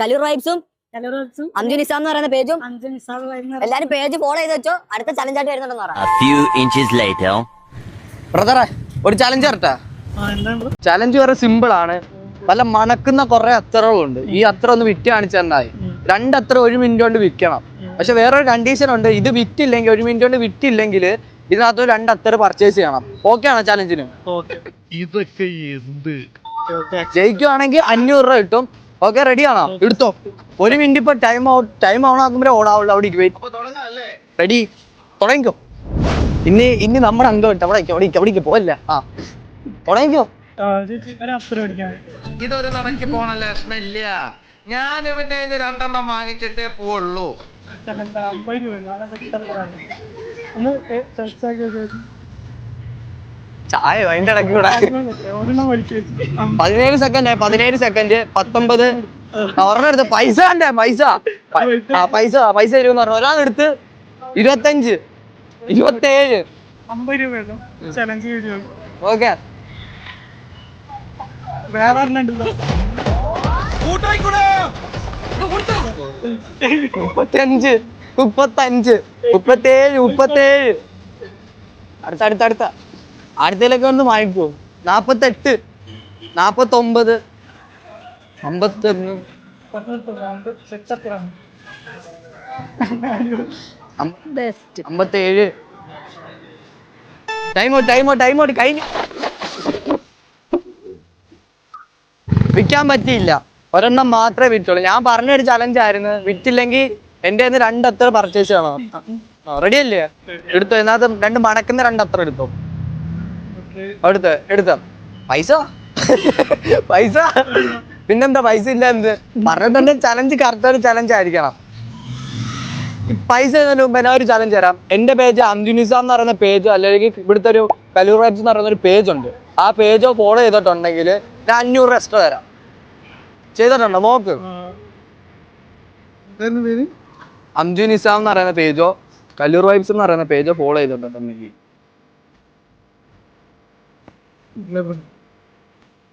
കലൂർ വൈബ്സും അഞ്ജു നിസാം എന്ന് പറയുന്ന പേജും എല്ലാരും പേജ്. ഫോളോ ചെയ്ത് വെച്ചോ. അടുത്ത ചലഞ്ചായിട്ട് വരുന്നുണ്ടെന്ന് പറ. A few inches later. ബ്രദറെ ഒരു ചലഞ്ച് വരട്ടെ? ആ എന്താണ് ചലഞ്ച് വേറെ സിമ്പിൾ ആണ്. നല്ല മണക്കുന്ന കുറെ അത്തറുകളുണ്ട് ഈ അത്ര ഒന്ന് വിറ്റ് കാണിച്ചു തന്നായി. രണ്ടത്ര ഒരു മിനിറ്റ് കൊണ്ട് വിൽക്കണം. പക്ഷെ വേറൊരു കണ്ടീഷൻ ഉണ്ട്. ഇത് വിറ്റില്ലെങ്കിൽ ഒരു മിനിറ്റ് കൊണ്ട് വിറ്റില്ലെങ്കിൽ ഇതിനകത്ത് രണ്ട് അത്തർ പർച്ചേസ് ചെയ്യണം. ഓക്കെ ആണോ ചലഞ്ചിന് ഓക്കെ ഇതൊക്കെ എന്ത്? ജയിക്കുവാണെങ്കിൽ അഞ്ഞൂറ് രൂപ കിട്ടും. ഓക്കെ റെഡി ആണോ? എടുത്തോ. ഒരു മിനിറ്റ് ഇപ്പൊ ടൈം ഔട്ട് ടൈം ഓൺ ഓടാവുള്ളൂ അവിടെ വെയിറ്റ് റെഡി തുടങ്ങിക്കോ. ഇനി ഇനി നമ്മുടെ അംഗം ഇട്ട് അവിടെ അവിടെ അവിടെ പോവല്ല? ആ. തുടങ്ങിക്കോ. ഇതൊരു നടക്ക് പോണ ലക്ഷണില്ല ഞാൻ ഇവന്റെ രണ്ടെണ്ണം വാങ്ങിച്ചിട്ടേ പോവുള്ളൂ. ഒന്ന്. ചായ അതിന്റെ ഇടയ്ക്ക് കൂടെ. പതിനേഴ് സെക്കൻഡ് പതിനേഴ് സെക്കൻഡ് പത്തൊമ്പത്. ഒരെണ്ണം എടുത്ത്. പൈസ കണ്ടേ പൈസ. ആ പൈസ. പൈസ തരുമെന്ന് പറഞ്ഞു. ഒരാളെടുത്ത് ഇരുപത്തഞ്ച് ഇരുപത്തേഴ്. അമ്പത് രൂപ ചലഞ്ച് വീഡിയോ ഓക്കെ. വേറെ മുപ്പത്തഞ്ച് മുപ്പത്തഞ്ച് മുപ്പത്തേഴ് മുപ്പത്തേഴ്. അടുത്ത അടുത്ത അടുത്ത. അടുത്തതിലൊക്കെ ഒന്ന് വാങ്ങിക്കോ നാപ്പത്തെട്ട് നാപ്പത്തൊമ്പത് അമ്പത്തൊന്ന്. സെറ്റപ്പാണ് അമ്പ- അമ്പത്തേഴ് ടൈമോ ടൈമോ ടൈമോ കഴിഞ്ഞു. വിൽക്കാൻ പറ്റിയില്ല. ഒരെണ്ണം മാത്രമേ വിറ്റുള്ളൂ. ഞാൻ പറഞ്ഞൊരു ചലഞ്ച് ആയിരുന്നു. വിറ്റില്ലെങ്കിൽ എന്റെ രണ്ടത്ര പർച്ചേസ് ചെയ്യണം റെഡി അല്ലേ? എടുത്തോ? എന്നാ രണ്ട് മണക്കുന്ന രണ്ടത്ര എടുത്തോ? എടുത്ത് എടുത്ത. പൈസ? പൈസ? പിന്നെന്താ പൈസ ഇല്ല എന്ത്? പറഞ്ഞിട്ടുണ്ട് ചലഞ്ച് കറക്റ്റ് ഒരു ചലഞ്ച് ആയിരിക്കണം. പൈസ മുമ്പ് ഞാൻ ഒരു ചലഞ്ച് തരാം. എന്റെ പേജ് അംജുനിസാം എന്ന് പറയുന്ന പേജ് അല്ലെങ്കിൽ ഇവിടുത്തെ ഒരു കലൂർ റൈബ്സ് എന്ന് പറയുന്ന ഒരു പേജ് ഉണ്ട്. ആ പേജോ ഫോളോ ചെയ്തിട്ടുണ്ടെങ്കിൽ ഞാൻ അഞ്ഞൂറ് എക്സ്ട്രാ തരാം. ചെയ്തിട്ടുണ്ടോ? നോക്ക്. അംജു നിസാം എന്ന് പറയുന്ന പേജോ കല്ലൂർ വൈബ്സ് എന്ന് പറയുന്ന പേജോ ഫോളോ ചെയ്തിട്ടുണ്ടെങ്കിൽ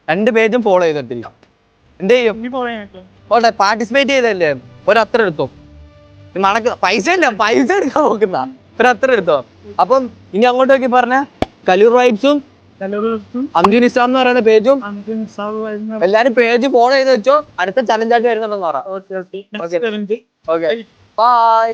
രണ്ട് പേജും ഫോളോ ചെയ്തിട്ടില്ല. എന്ത് ചെയ്യും? ഓട്ടെ പാർട്ടിസിപ്പേറ്റ് ചെയ്തല്ലേ? ഒരത്ര എടുത്തോ മണക്ക് പൈസ ഇല്ല പൈസ എടുക്കാൻ നോക്കുന്ന. ഒരത്ര എടുത്തോ അപ്പം ഇനി അങ്ങോട്ട് നോക്കി പറഞ്ഞ കലൂർ റൈറ്റ്സും കലറോസും അംജു നിസാം എന്ന് പറയുന്ന പേജും എല്ലാരും പേജ് ഫോളോ ചെയ്ത് വെച്ചോ. അടുത്ത ചലഞ്ചായിട്ട് വരുന്നുണ്ടെന്ന് പറയാം ബൈ